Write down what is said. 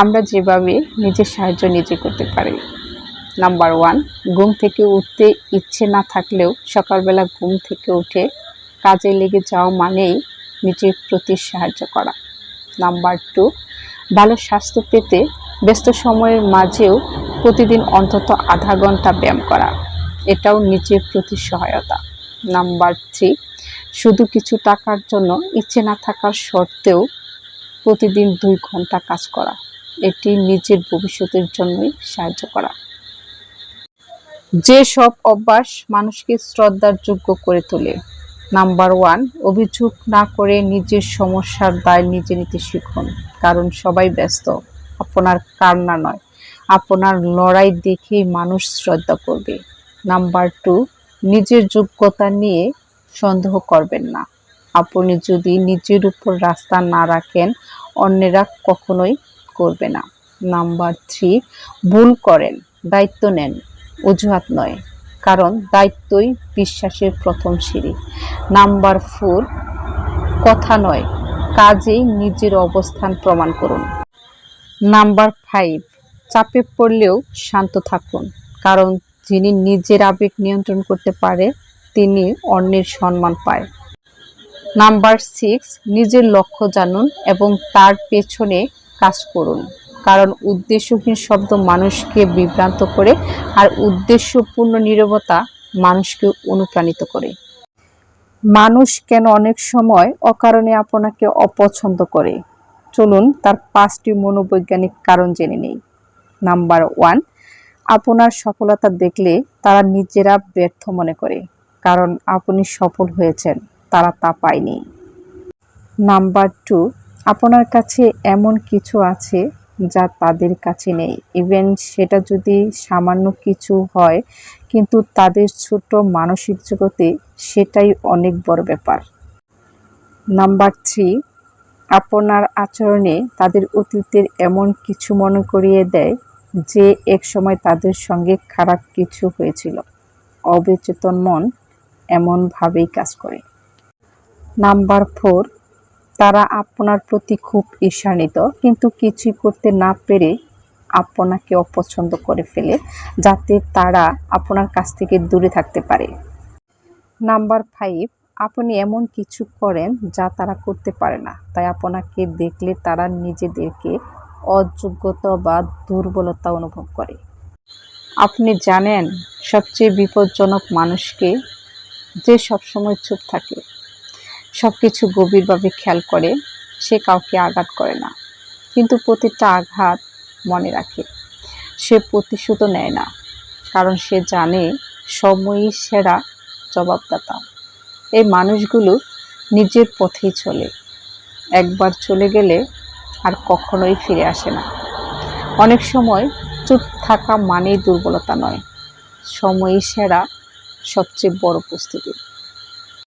আমরা যেভাবে নিজের সাহায্য নিজে করতে পারি। নাম্বার ওয়ান ঘুম থেকে উঠতে ইচ্ছে না থাকলেও সকালবেলা ঘুম থেকে উঠে কাজে লেগে যাওয়া মানেই নিজের প্রতি সাহায্য করা। নাম্বার টু ভালো স্বাস্থ্য পেতে ব্যস্ত সময়ের মাঝেও প্রতিদিন অন্তত আধা ঘণ্টা ব্যায়াম করা, এটাও নিজের প্রতি সহায়তা। নাম্বার থ্রি শুধু কিছু টাকার জন্য ইচ্ছে না থাকার সত্ত্বেও প্রতিদিন দুই ঘণ্টা কাজ করা। এটি নিজের ভবিষ্যতের জন্যই সাহায্য করা। যে সব অভ্যাস মানুষকে শ্রদ্ধার যোগ্য করে তোলে, নাম্বার ওয়ান, অভিযোগ না করে নিজের সমস্যার দায় নিজে নিতে শিখুন। কারণ সবাই ব্যস্ত, আপনার কান্না নয়। আপনার লড়াই দেখেই মানুষ শ্রদ্ধা করবে। নাম্বার টু, নিজের যোগ্যতা নিয়ে সন্দেহ করবেন না। আপনি যদি নিজের উপর রাস্তা না রাখেন, অন্যেরা কখনোই করবে না। নাম্বার থ্রি, ভুল করেন, দায়িত্ব নেন, অজুহাত নয়, কারণ দায়িত্বই বিশ্বাসের প্রথম সিঁড়ি। নাম্বার ফোর, কথা নয়, কাজেই নিজের অবস্থান প্রমাণ করুন। নাম্বার ফাইভ, চাপে পড়লেও শান্ত থাকুন, কারণ যিনি নিজের আবেগ নিয়ন্ত্রণ করতে পারে, তিনি অন্যের সম্মান পায়। নাম্বার সিক্স, নিজের লক্ষ্য জানুন এবং তার পেছনে কাজ করুন। কারণ উদ্দেশ্যহীন শব্দ মানুষকে বিভ্রান্ত করে আর উদ্দেশ্যপূর্ণ নীরবতা মানুষকে অনুপ্রাণিত করে। মানুষ কেন অনেক সময় অকারণে আপনাকে অপছন্দ করে? চলুন তার পাঁচটি মনোবৈজ্ঞানিক কারণ জেনে নেই। নাম্বার ওয়ান, আপনার সফলতা দেখলে তারা নিজেরা ব্যর্থ মনে করে, কারণ আপনি সফল হয়েছেন, তারা তা পায়নি। নাম্বার টু আপনার কাছে এমন কিছু আছে যা তাদের কাছে নেই? ইভেন সেটা যদি সামান্য কিছু হয়, কিন্তু তাদের ছোট মানসিক জগতে সেটাই অনেক বড় ব্যাপার। নাম্বার থ্রি আপনার আচরণে তাদের অতীতের এমন কিছু মনে করিয়ে দেয় যে এক সময় তাদের সঙ্গে খারাপ কিছু হয়েছিল। অবচেতন মন এমনভাবেই কাজ করে। নাম্বার ফোর তারা আপনার প্রতি খুব ঈর্ষান্বিত, কিন্তু কিছুই করতে না পেরে আপনাকে অপছন্দ করে ফেলে, যাতে তারা আপনার কাছ থেকে দূরে থাকতে পারে। নাম্বার ফাইভ, আপনি এমন কিছু করেন যা তারা করতে পারে না। তাই আপনাকে দেখলে তারা নিজেদেরকে অযোগ্যতা বা দুর্বলতা অনুভব করে। আপনি জানেন, সবচেয়ে বিপজ্জনক মানুষকে যে সবসময় চুপ থাকে সব কিছু গভীরভাবে খেয়াল করে, সে কাউকে আঘাত করে না। কিন্তু প্রতিটা আঘাত মনে রাখে। সে প্রতিশোধও নেয় না, কারণ সে জানে সময়ই সেরা জবাবদাতা। এই মানুষগুলো নিজের পথেই চলে। একবার চলে গেলে আর কখনোই ফিরে আসে না। অনেক সময় চুপ থাকা মানেই দুর্বলতা নয়। সময়ই সেরা সবচেয়ে বড় প্রস্তুতি।